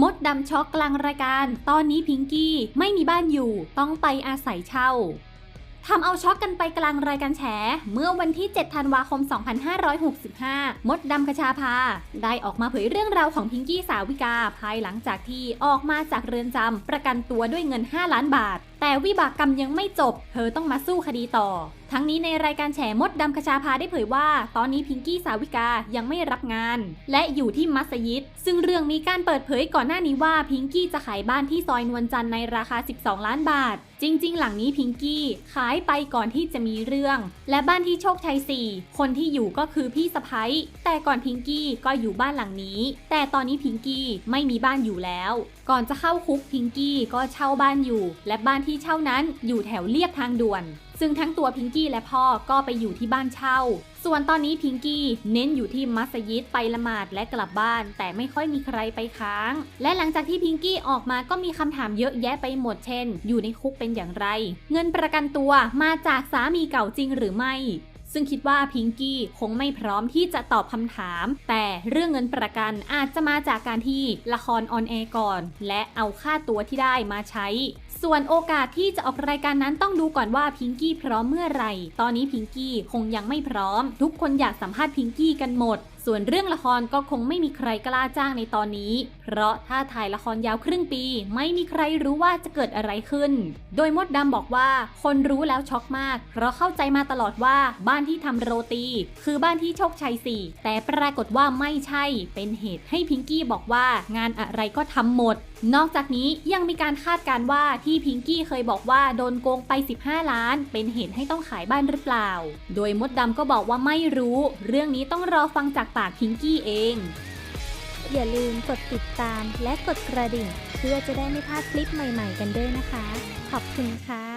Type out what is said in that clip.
มดดำช็อกกลางรายการ ตอนนี้พิงกี้ไม่มีบ้านอยู่ ต้องไปอาศัยเช่าทำเอาช็อกกันไปกลางรายการแฉ เมื่อวันที่ 7 ธันวาคม 2565 มดดำคชาภาได้ออกมาเผยเรื่องราวของพิงกี้สาวิกา ภายหลังจากที่ออกมาจากเรือนจำประกันตัวด้วยเงิน 5 ล้านบาท แต่วิบากกรรมยังไม่จบ เธอต้องมาสู้คดีต่อ ทั้งนี้ในรายการแฉมดดำคชาภาได้เผยว่า ตอนนี้พิงกี้สาวิกายังไม่รับงาน และอยู่ที่มัสยิด ซึ่งเรื่องมีการเปิดเผยก่อนหน้านี้ว่าพิงกี้จะขายบ้านที่ซอยนวลจันทร์ในราคา 12 ล้านบาท จริง ๆ หลังนี้พิงกี้ขายไปก่อนที่จะมีเรื่อง และบ้านที่โชคชัย 4 คนที่อยู่ก็คือพี่สะพ้ยแต่ก่อนพิงกี้ก็อยู่บ้านหลังนี้ แต่ตอนนี้พิงกี้ไม่มีบ้านอยู่แล้ว ก่อนจะเข้าคุกพิงกี้ก็เช่าบ้านอยู่ และบ้านที่เช่านั้นอยู่แถวเลียบทางด่วน ซึ่งทั้งตัวพิงกี้และพ่อก็ไปอยู่ที่บ้านเช่า ส่วนตอนนี้พิงกี้เน้นอยู่ที่มัสยิดไปละหมาดและกลับบ้าน แต่ไม่ค่อยมีใครไปค้าง และหลังจากที่พิงกี้ออกมาก็มีคำถามเยอะแยะไปหมดเช่น อยู่ในคุกเป็นอย่างไร เงินประกันตัวมาจากสามีเก่าจริงหรือไม่ ซึ่งคิดว่าพิงกี้คงไม่พร้อมที่จะตอบคำถาม แต่เรื่องเงินประกันอาจจะมาจากการที่ละครออนแอร์ก่อน และเอาค่าตัวที่ได้มาใช้ ส่วนโอกาสที่จะออกรายการนั้นต้องดูก่อนว่าพิงกี้พร้อมเมื่อไหร่ ตอนนี้พิงกี้คงยังไม่พร้อม ทุกคนอยากสัมภาษณ์พิงกี้กันหมด ส่วนเรื่องละครก็คงไม่มีใครกล้าจ้างในตอนนี้ เพราะถ้าถ่ายละครยาวครึ่งปี ไม่มีใครรู้ว่าจะเกิดอะไรขึ้น โดยมดดำบอกว่าคนรู้แล้วช็อกมาก เพราะเข้าใจมาตลอดว่าบ้านที่ทำโรตี คือบ้านที่โชคชัยสี่แต่ปรากฏว่าไม่ใช่ เป็นเหตุให้พิงกี้บอกว่างานอะไรก็ทำหมด นอกจากนี้ยังมีการคาดการณ์ว่าที่พิงกี้เคยบอกว่าโดนโกงไป 15 ล้าน เป็นเหตุให้ต้องขายบ้านหรือเปล่า โดยมดดำก็บอกว่าไม่รู้ เรื่องนี้ต้องรอฟังจากปากพิงกี้เอง อย่าลืมกดติดตามและกดกระดิ่ง เพื่อจะได้ไม่พลาดคลิปใหม่ๆกันด้วยนะคะ ขอบคุณค่ะ